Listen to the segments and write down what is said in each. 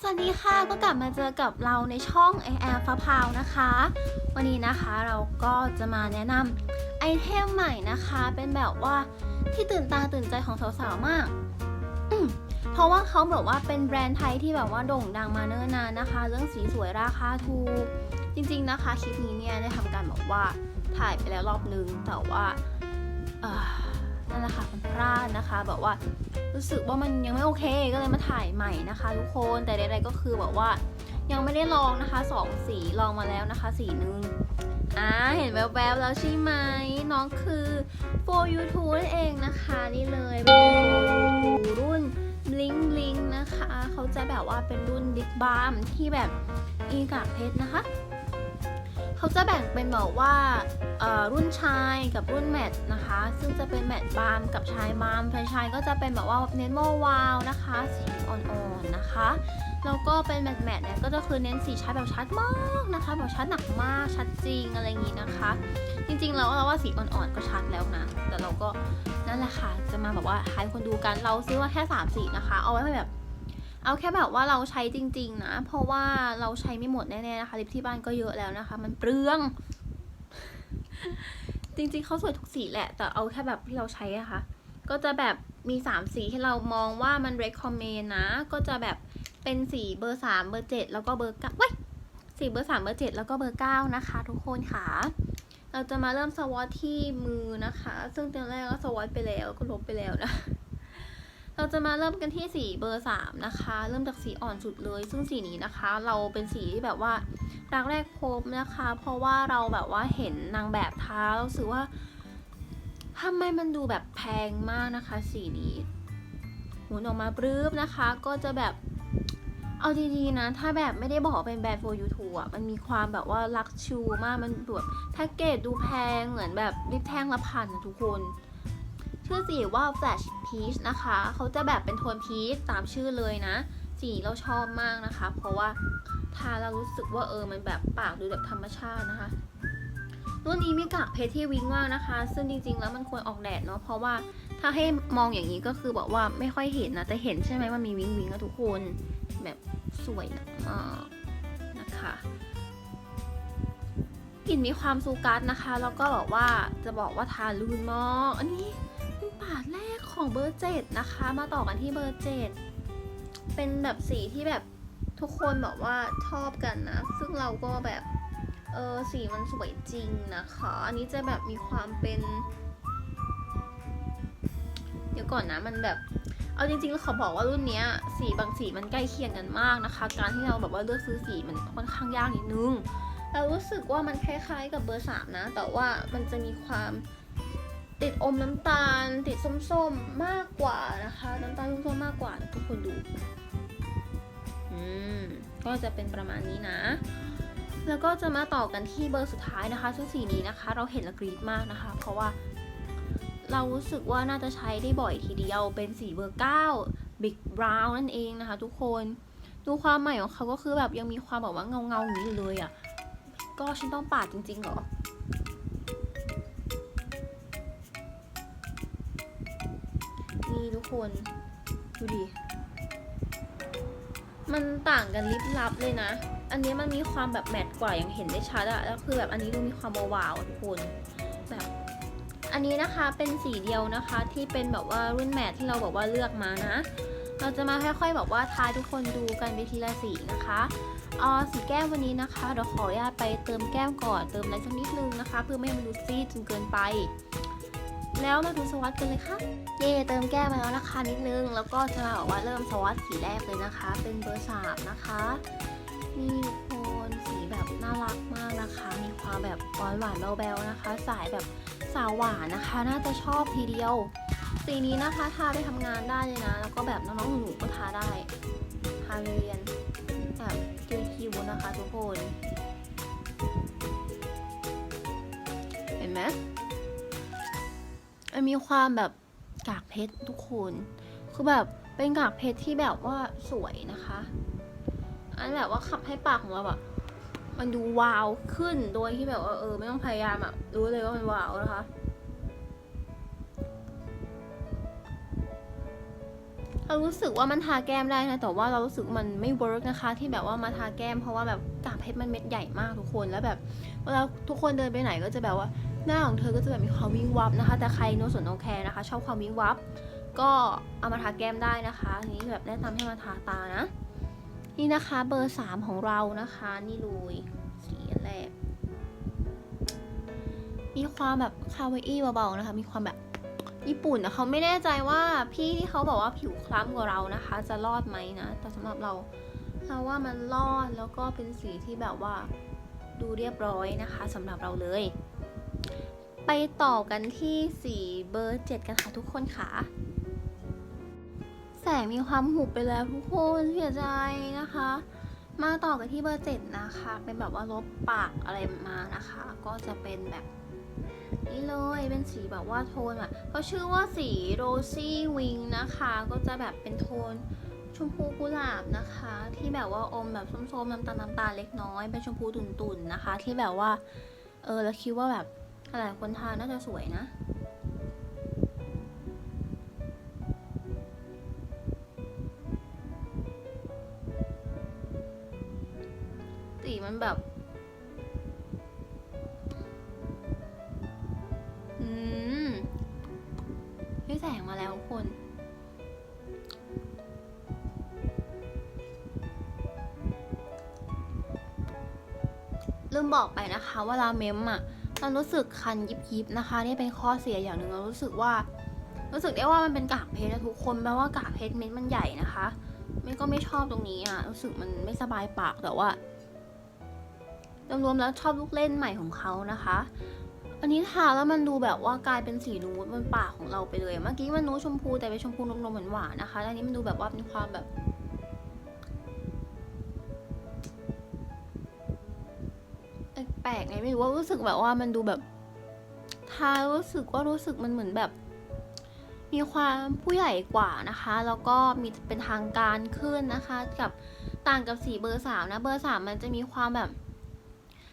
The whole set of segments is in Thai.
สวัสดีค่ะก็กลับมาเจอกับเราในช่อง a อ r ฟ้าพาวนะคะ วันนี้นะคะเราก็จะมาแนะนำไอเทมใหม่นะคะ เป็นแบบว่าที่ตื่นตาตื่นใจของสาวๆมากเพราะว่าเขาแบบว่าเป็นแบรนด์ไทยที่แบบว่าโด่งดังมาเนิ่นนานนะคะ เรื่องสีสวยราคาถูก จริงๆนะคะคลิปนี้เนี่ยได้ทำการแบบว่าถ่ายไปแล้วรอบนึงแต่ว่า ละค่ะมันพลาดนะคะ แบบว่ารู้สึกว่ามันยังไม่โอเคก็เลยมาถ่ายใหม่นะคะ ทุกคนแต่ใดๆก็คือแบบว่ายังไม่ได้ลองนะคะสองสีลองมาแล้วนะคะสีหนึ่งอ่าเห็นแวบๆแล้วใช่ไหมน้องคือ for you t o นั่นเองนะคะนี่เลยเป็น for รุ่น bling bling นะคะ เขาจะแบบว่าเป็นรุ่นบิ๊กบา m ที่แบบอีกากเพชรนะคะ เขาจะแบ่งเป็นแบบว่ารุ่นชายกับรุ่นแมทนะคะ ซึ่งจะเป็นแมทบามกับชายบามชายชายก็จะเป็นแบบว่าเน้นโมวาวนะคะสีอ่อนๆนะคะแล้วก็เป็นแมทแมทเนี่ยก็จะคือเน้นสีชัดแบบชัดมากนะคะแบบชัดหนักมากชัดจริงอะไรอย่างนี้นะคะ จริงๆแล้วเราว่าสีอ่อนๆก็ชัดแล้วนะ แต่เราก็นั่นแหละค่ะจะมาแบบว่าให้คนดูกันเราซื้อมาแค่3สีนะคะ เอาไว้แบบ เอาแค่แบบว่าเราใช้จริง ๆ นะ เพราะว่าเราใช้ไม่หมดแน่ๆนะคะลิปที่บ้านก็เยอะแล้วนะคะ มันเปลือง จริงๆเขาสวยทุกสีแหละ แต่เอาแค่แบบที่เราใช้อะคะ่ะก็จะแบบมีสามสีที่เรามองว่ามัน recommend นะ ก็จะแบบเป็นสีเบอร์สามเบอร์เจ็ดแล้วก็เบอร์เก้าเว้ยสีเบอร์สามเบอร์เจ็ดแล้วก็เบอร์เก้านะคะ ทุกคนค่ะ เราจะมาเริ่มสวอตที่มือนะคะ ซึ่งตอนแรกก็สวอตไปแล้วก็ลบไปแล้วนะ เราจะมาเริ่มกันที่สีเบอร์สามนะคะ เริ่มจากสีอ่อนสุดเลย ซึ่งสีนี้นะคะ เราเป็นสีที่แบบว่ารักแรกพบนะคะ เพราะว่าเราแบบว่าเห็นนางแบบท้าเราสึกว่าทำไมมันดูแบบแพงมากนะคะ สีนี้หมุนออกมาปรื๊บนะคะ ก็จะแบบเอาดีๆนะ ถ้าแบบไม่ได้บอกเป็นแบรนด์ for you too อะ มันมีความแบบว่าลักชูมาก มันแบบแพ็กเกจดูแพงเหมือนแบบลิปแท่งละพันนะทุกคน ชื่อสีว่า Flash Peach นะคะ เขาจะแบบเป็นโทนพีชตามชื่อเลยนะ สีเราชอบมากนะคะ เพราะว่าทาแล้วรู้สึกว่าเออมันแบบปากดูแบบธรรมชาตินะคะรุ่นนี้มีกากเพชรที่วิ้งมากนะคะ ซึ่งจริง ๆ แล้วมันควรออกแดดเนาะ เพราะว่าถ้าให้มองอย่างนี้ก็คือบอกว่าไม่ค่อยเห็นนะ แต่เห็นใช่ไหมมันมีวิ้งวิ้งนะทุกคน แบบสวยมากนะคะกลิ่นมีความซูกัสนะคะ แล้วก็บอกว่าจะบอกว่าทาลื่นมาก อันนี้ เป็นปาดแรกของเบอร์เจ็ดนะคะ มาต่อกันที่เบอร์เจ็ดเป็นแบบสีที่แบบทุกคนบอกว่าชอบกันนะ ซึ่งเราก็แบบเออสีมันสวยจริงนะคะ อันนี้จะแบบมีความเป็น เดี๋ยวก่อนนะมันแบบเอาจริงๆขอบอกว่ารุ่นนี้สีบางสีมันใกล้เคียงกันมากนะคะ การที่เราแบบว่าเลือกซื้อสีมันค่อนข้างยากนิดนึง เรารู้สึกว่ามันคล้ายๆกับเบอร์สามนะ แต่ว่ามันจะมีความ ติดอมน้ำตาล ติดส้มๆมากกว่านะคะ น้ำตาลส้มๆมากกว่าทุกคนดูอืมก็จะเป็นประมาณนี้นะ แล้วก็จะมาต่อกันที่เบอร์สุดท้ายนะคะซึ่งสีนี้นะคะ เราเห็นล้วกรีดมากนะคะ เพราะว่า เรารู้สึกว่าน่าจะใช้ได้บ่อยทีเดียวเป็นสีเบอร์9 Big Brown นั่นเองนะคะ ทุกคนดูความใหม่ของเขาก็คือแบบยังมีความแบบว่าเงาเงาๆอย่างนี้อยู่เลยอะ่ะ ก็ฉันต้องปาดจริงๆเหรอ คน ดูดิ มันต่างกันลิบลับเลยนะ อันนี้มันมีความแบบแมตต์กว่าอย่างเห็นได้ชัดอะแล้วคือแบบอันนี้ดูมีความวาวๆทุกคน แบบ อันนี้นะคะเป็นสีเดียวนะคะที่เป็นแบบว่ารุ่นแมตต์ที่เราแบบว่าเลือกมานะ เราจะมาค่อยๆแบบว่าทายทุกคนดูกันไปทีละสีนะคะอ๋อสีแก้มวันนี้นะคะเดี๋ยวขออนุญาตไปเติมแก้มก่อนเติมอะไรสักนิดนึงนะคะ เพื่อไม่ให้มันดูซีดจนเกินไป แล้วมาดูสวัสดกันเลยค่ะ เย่เติมแก้มมาแล้วนะคะนิดนึง แล้วก็จะมาบอกว่าเริ่มสวัสดสีแรกเลยนะคะ เป็นเบอร์สามนะคะนี่ทุกคนสีแบบน่ารักมากนะคะ มีความแบบหวานหวานๆแบวๆนะคะ สายแบบสาวหวานนะคะ น่าจะชอบทีเดียว สีนี้นะคะทาไปทำงานได้เลยนะ แล้วก็แบบน้องๆหนูก็ทาได้ทาเรียนแบบเจอคิวนะคะทุกคน เห็นไหม มันมีความแบบกากเพชรทุกคน คือแบบเป็นกากเพชรที่แบบว่าสวยนะคะ อันแบบว่าขับให้ปากของเราแบบมันดูวาวขึ้นโดยที่แบบว่าเออ ไม่ต้องพยายามอะรู้เลยว่ามันวาวนะคะ เรารู้สึกว่ามันทาแก้มได้นะแต่ว่าเรารู้สึกมันไม่เวิร์กนะคะ ที่แบบว่ามาทาแก้มเพราะว่าแบบกากเพชรมันเม็ดใหญ่มากทุกคนแล้วแบบเวลาทุกคนเดินไปไหนก็จะแบบว่า หน้าของเธอก็จะแบบมีความวิงวับนะคะ แต่ใครโนสนโอแคร์นะคะ ชอบความวิงวับ ก็เอามาทาแก้มได้นะคะนี้แบบแนะนำให้มาทาตานะ นี่นะคะเบอร์สามของเรานะคะ นี่เลยสีแรก มีความแบบคาวาอี้เบาๆนะคะ มีความแบบญี่ปุ่นนะเขาไม่แน่ใจว่าพี่ที่เขาบอกว่าผิวคล้ำกว่าเรานะคะ จะรอดไหมนะ แต่สำหรับเราเราว่ามันรอดแล้วก็เป็นสีที่แบบว่าดูเรียบร้อยนะคะสำหรับเราเลย ไปต่อกันที่สีเบอร์เจ็ดกันค่ะทุกคนค่ะ แสงมีความหุบไปแล้วทุกคนเสียใจนะคะ มาต่อกันที่เบอร์เจ็ดนะคะ เป็นแบบว่าลบปากอะไรมานะคะ ก็จะเป็นแบบนี่เลยเป็นสีแบบว่าโทนอะเขาชื่อว่าสีโรซี่วิงนะคะ ก็จะแบบเป็นโทนชมพูกุหลาบนะคะ ที่แบบว่าอมแบบส้มๆน้ำตาลน้ำตาลเล็กน้อย เป็นชมพูตุ่นๆนะคะ ที่แบบว่า เออแล้วคิดว่าแบบ หลายคนทานน่าจะสวยนะ สีมันแบบ อืมได้แสงมาแล้วทุกคนลืมบอกไปนะคะเวลาเมมอะ เรารู้สึกคันยิบยิบนะคะ นี่เป็นข้อเสียอย่างหนึ่งเรารู้สึกว่า รู้สึกได้ว่ามันเป็นกากเพชรทุกคนแปลว่ากากเพชรเม็ดมันใหญ่นะคะไม่ก็ไม่ชอบตรงนี้อะรู้สึกมันไม่สบายปากแต่ว่า รวมๆแล้วชอบลูกเล่นใหม่ของเขานะคะ อันนี้ทาแล้วมันดูแบบว่ากลายเป็นสีนูดบนปากของเราไปเลย เมื่อกี้มันนูดชมพูแต่เป็นชมพูนมๆหวานๆนะคะอันนี้มันดูแบบว่ามีความแบบ ปลกๆไงไม่รู้ว่ารู้สึกแบบว่ามันดูแบบทารู้สึกว่ารู้สึกมันเหมือนแบบ มีความผู้ใหญ่กว่านะคะ แล้วก็มีเป็นทางการขึ้นนะคะ กับต่างกับสีเบอร์สามนะเบอร์สามมันจะมีความแบบ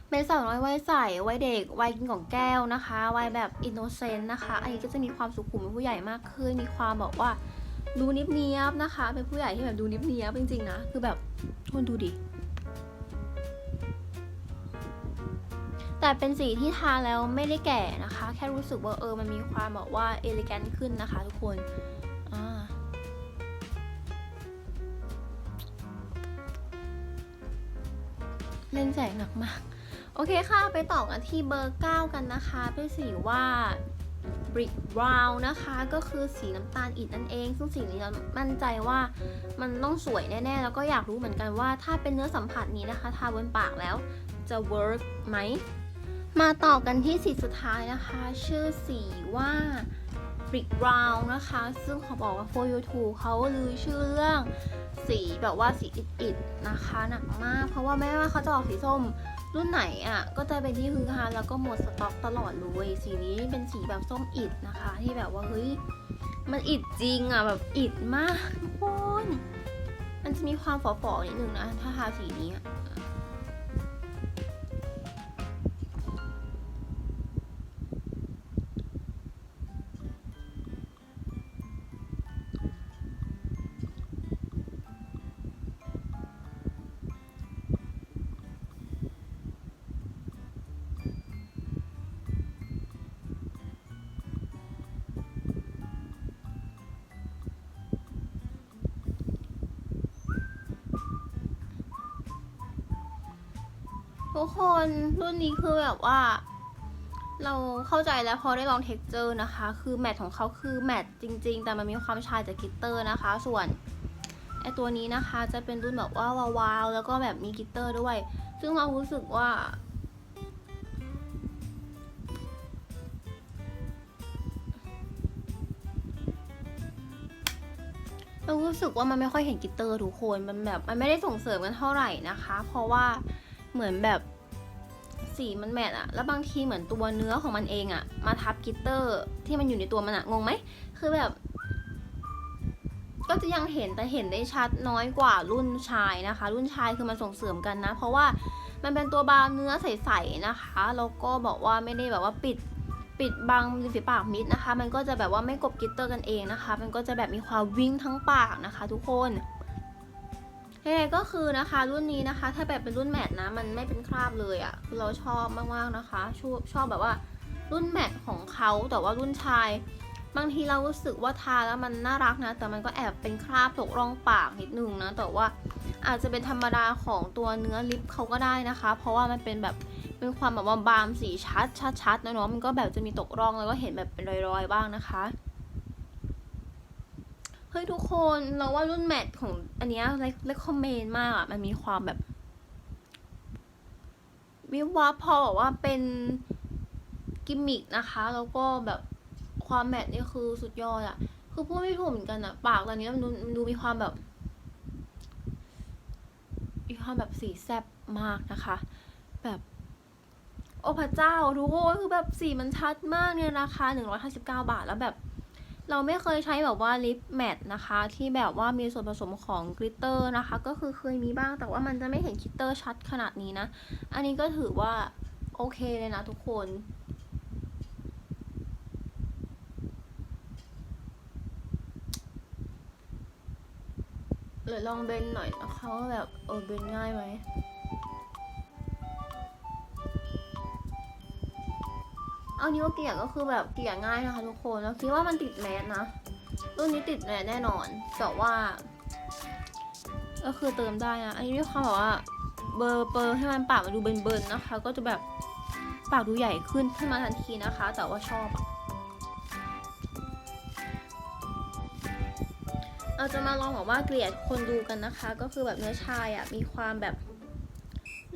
เป็นสาวน้อยวัยใสวัยเด็กวัยกินของแก้วนะคะวัยแบบอินโนเซนต์นะคะ อันนี้ก็จะมีความสุขุมเป็นผู้ใหญ่มากขึ้น มีความแบบว่าดูนิบเนียบนะคะ เป็นผู้ใหญ่ที่แบบดูนิบเนียบจริงๆนะคือแบบทุกคนดูดิ แต่เป็นสีที่ทาแล้วไม่ได้แก่นะคะ แค่รู้สึกว่าเออมันมีความแบบว่าเอลิแกนขึ้นนะคะทุกคนเล่นแสงหนักมาก โอเคค่ะ ไปต่อกันที่เบอร์ 9 กันนะคะ ด้วยสีว่า brick brown นะคะ ก็คือสีน้ำตาลอิฐนั่นเอง ซึ่งสีนี้เรามั่นใจว่ามันต้องสวยแน่ ๆ แล้วก็อยากรู้เหมือนกันว่าถ้าเป็นเนื้อสัมผัสนี้นะคะ ทาบนปากแล้วจะ work ไหม มาต่อกันที่สีสุดท้ายนะคะ ชื่อสีว่า brick brown นะคะ ซึ่งเขาบอกว่า for you t o เขาลือชื่อเรื่องสีแบบว่าสีอิดๆนะคะ หนักมาก เพราะว่าแม้ว่าเขาจะออกสีส้มรุ่นไหนอะ ก็จะเป็นที่ฮือฮาแล้วก็หมดสต็อกตลอดเลย สีนี้เป็นสีแบบส้มอิดนะคะ ที่แบบว่าเฮ้ยมันอิดจริงอะแบบอิดมากทุกคนมันจะมีความฝอๆนิดนึงนะ ถ้าทาสีนี้ กคนรุ่นนี้คือแบบว่า เราเข้าใจแล้วพอได้ลองเท็กเจอร์นะคะ คือแมทของเขาคือแมทจริง ๆ แต่มันมีความชายจากกิตเตอร์นะคะ ส่วนไอตัวนี้นะคะจะเป็นรุ่นแบบว่าวาวๆแล้วก็แบบมีกิตเตอร์ด้วย ซึ่งเรารู้สึกว่าเรารู้สึกว่ามันไม่ค่อยเห็นกิตเตอร์ทุกคน มันแบบมันไม่ได้ส่งเสริมกันเท่าไหร่นะคะ เพราะว่าเหมือนแบบ สีมันแมทอะแล้วบางทีเหมือนตัวเนื้อของมันเองอะมาทับกิตเตอร์ที่มันอยู่ในตัวมันอะงงไหมคือแบบ ก็จะยังเห็นแต่เห็นได้ชัดน้อยกว่ารุ่นชายนะคะ รุ่นชายคือมันส่งเสริมกันนะ เพราะว่ามันเป็นตัวบางเนื้อใสๆนะคะแล้วก็บอกว่าไม่ได้แบบว่าปิดปิดบังริมฝีปากมิดนะคะ มันก็จะแบบว่าไม่กบกิตเตอร์กันเองนะคะ มันก็จะแบบมีความวิ่งทั้งปากนะคะ ทุกคน ยังไงก็คือนะคะรุ่นนี้นะคะ ถ้าแบบเป็นรุ่นแมทนะ มันไม่เป็นคราบเลยอะ่ะคือเราชอบมากๆนะคะ ชอบชอบแบบว่ารุ่นแมทของเขาแต่ว่ารุ่นชาย บางทีเรารู้สึกว่าทาแล้วมันน่ารักนะ แต่มันก็แอบเป็นคราบตกร่องปากนิดนึงนะ แต่ว่าอาจจะเป็นธรรมดาของตัวเนื้อลิปเขาก็ได้นะคะ เพราะว่ามันเป็นแบบเป็นความแบบว่าบามสีชัดชัดชัดนะเนาะมันก็แบบจะมีตกร่องแล้วก็เห็นแบบเป็นรอยๆบ้างนะคะ เฮ้ยทุกคนเราว่ารุ่นแมทของอันเนี้ยเลคคอมเมนต์มากอะ มันมีความแบบ วิบวับพอบอกว่าเป็นกิมมิกนะคะ แล้วก็แบบความแมทนี่คือสุดยอดอะ คือพูดไม่ถูกเหมือนกันอะ ปากตอนนี้มันดูมันดูมีความแบบมีความแบบสีแซบมากนะคะ แบบโอ้พระเจ้าทุกคนคือแบบสีมันชัดมากเนี่ยราคา159 บาทแล้วแบบ เราไม่เคยใช้แบบว่าลิปแมทนะคะ ที่แบบว่ามีส่วนผสมของกลิตเตอร์นะคะ ก็คือเคยมีบ้างแต่ว่ามันจะไม่เห็นกลิตเตอร์ชัดขนาดนี้นะ อันนี้ก็ถือว่าโอเคเลยนะทุกคนเดี๋ยลองเบนหน่อยนะคะว่าแบบเออเบนง่ายไหม เอานิ้วเกลี่ยก็คือแบบเกลี่ยง่ายนะคะทุกคนแล้วคิดว่ามันติดแมสนะรุ่นนี้ติดแมสแน่นอนแต่ว่า ก็คือเติมได้นะอันนี้มีความแบบว่าเบอร์เปอร์ให้มันปากมันดูเบิร์นๆนะคะ ก็จะแบบปากดูใหญ่ขึ้นขึ้นมาทันทีนะคะ แต่ว่าชอบอะเราจะมาลองบอกว่าเกลียดคนดูกันนะคะ ก็คือแบบเนื้อชายอะ่ะมีความแบบ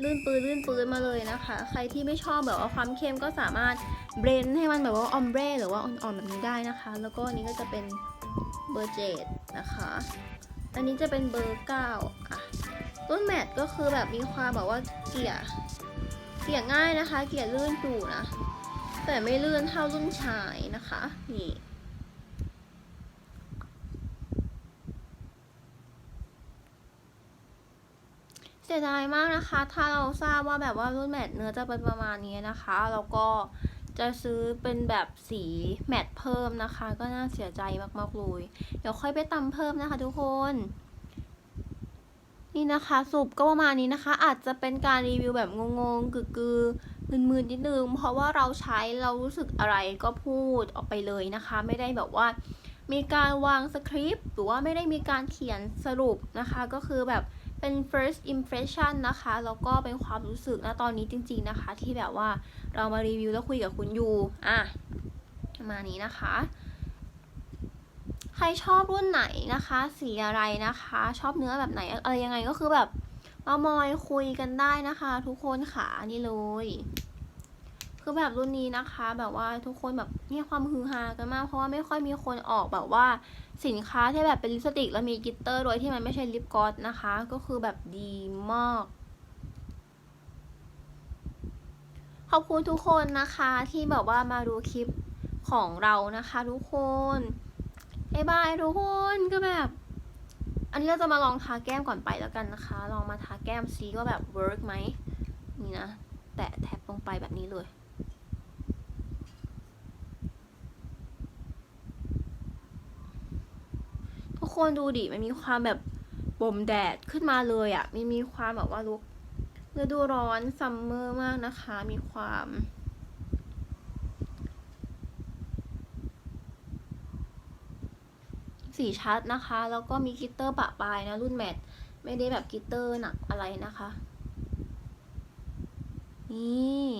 ลื่นปืนลื่นปืนมาเลยนะคะ ใครที่ไม่ชอบแบบว่าความเข้มก็สามารถเบรนให้มันแบบว่าออมเบรหรือว่าอ่อนๆแบบนี้ได้นะคะ แล้วก็นี้ก็จะเป็นเบอร์เจ็ดนะคะ อันนี้จะเป็นเบอร์เก้าอะรุ่นแมทก็คือแบบมีความแบบว่าเกลี่ยเกลี่ยง่ายนะคะ เกลี่ยลื่นอยู่นะ แต่ไม่ลื่นเท่ารุ่นชายนะคะ นี่ ยดายมากนะคะ ถ้าเราทราบว่าแบบว่ารุ่นแมทเนื้อจะเป็นประมาณนี้นะคะแล้วก็จะซื้อเป็นแบบสีแมทเพิ่มนะคะ ก็น่าเสียใจมากๆเลยเดี๋ยวค่อยไปตำเพิ่มนะคะ ทุกคน นี่นะคะสรุปก็ประมาณนี้นะคะ อาจจะเป็นการรีวิวแบบงงๆกือๆมึนๆนิดนึงเพราะว่าเราใช้เรารู้สึกอะไรก็พูดออกไปเลยนะคะ ไม่ได้แบบว่า มีการวางสคริปต์หรือว่าไม่ได้มีการเขียนสรุปนะคะ ก็คือแบบ เป็น first impression นะคะแล้วก็เป็นความรู้สึกนะตอนนี้จริง ๆนะคะ ที่แบบว่าเรามารีวิวแล้วคุยกับคุณอยู่อะประมาณนี้นะคะ ใครชอบรุ่นไหนนะคะ สีอะไรนะคะ ชอบเนื้อแบบไหนอะไรยังไงก็คือแบบมามอยคุยกันได้นะคะ ทุกคนค่ะนี่เลยคือแบบรุ่นนี้นะคะ แบบว่าทุกคนแบบเนี่ยความฮือฮากันมากเพราะว่าไม่ค่อยมีคนออกแบบว่า สินค้าที่แบบเป็นลิปสติกแล้วมีกิตเตอร์โดยที่มันไม่ใช่ลิปกลอสนะคะ ก็คือแบบดีมาก ขอบคุณทุกคนนะคะที่แบบว่ามาดูคลิปของเรานะคะทุกคนบ๊ายบายทุกคนก็แบบ อันนี้เราจะมาลองทาแก้มก่อนไปแล้วกันนะคะ ลองมาทาแก้มซีว่าแบบเวิร์กไหมนี่นะ แตะแท็บลงไปแบบนี้เลย คนดูดิมันมีความแบบบ่มแดดขึ้นมาเลยอะ่ะมันมีความแบบว่าลุกฤดูร้อนซัมเมอร์มากนะคะ มีความสีชัดนะคะ แล้วก็มีกิตเตอร์ปะปลายนะ รุ่นแมทไม่ได้แบบกิตเตอร์หนักอะไรนะคะ นี่